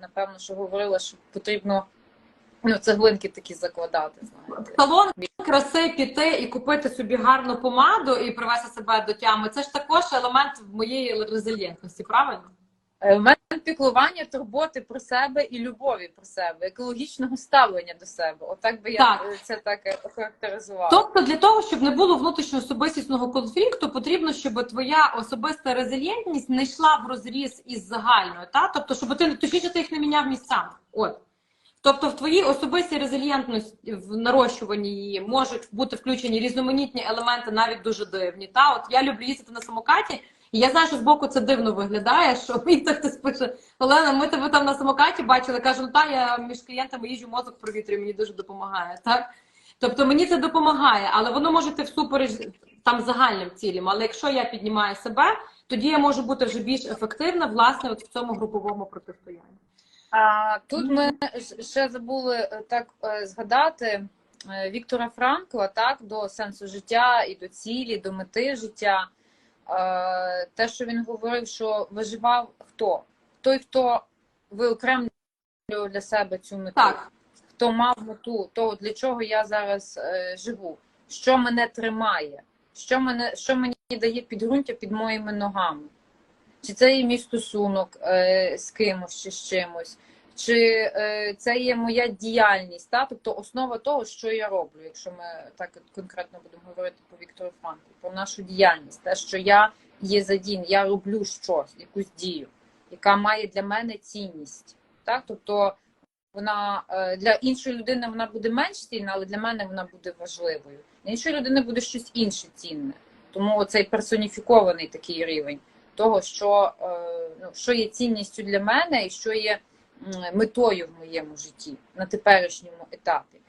напевно, що говорила, що потрібно ну, цеглинки такі закладати. Знаєте. салон краси піти і купити собі гарну помаду і привести себе до тями. Це ж також елемент моєї резильєнтності, правильно? Елемент піклування, турботи про себе і любові про себе, екологічного ставлення до себе. Отак би я Так. е, це так е, охарактеризувала. Тобто, для того, щоб не було внутрішньо особистісного конфлікту, потрібно, щоб твоя особиста резильєнтність не йшла в розріз із загальною. Та? Тобто, щоб ти точніше ти їх не міняв місцями. От. Тобто в твоїй особистій резильєнтності в нарощуванні її можуть бути включені різноманітні елементи, навіть дуже дивні. Та? От я люблю їздити на самокаті, і я знаю, що збоку це дивно виглядає, що мені так хтось пише, Олена, ми тебе там на самокаті бачили. Кажу, ну та я між клієнтами їжджу мозок провітрюю, мені дуже допомагає. Так? Тобто мені це допомагає, але воно може йти всупереч там загальним цілям. Але якщо я піднімаю себе, тоді я можу бути вже більш ефективна власне от в цьому груповому протистоянні. А тут ми ще забули е, так е, згадати е, Віктора Франкла, так, до сенсу життя і до цілі, до мети життя. Е, Те, що він говорив, що виживав хто? Той, хто виокремлював для себе цю мету, Так, хто мав мету, то для чого я зараз е, живу, що мене тримає, що мене, що мені дає підґрунтя під моїми ногами. Чи це є мій стосунок е, з кимось чи з чимось, чи е, це є моя діяльність, та? тобто основа того, що я роблю, якщо ми так конкретно будемо говорити по Віктору Франку, про нашу діяльність, те, що я є задін, я роблю щось, якусь дію, яка має для мене цінність. Так? Тобто вона е, для іншої людини вона буде менш цінна, але для мене вона буде важливою. Для іншої людини буде щось інше цінне. Тому цей персоніфікований такий рівень того, що, е, ну, що є цінністю для мене і що є метою в моєму житті на теперішньому етапі.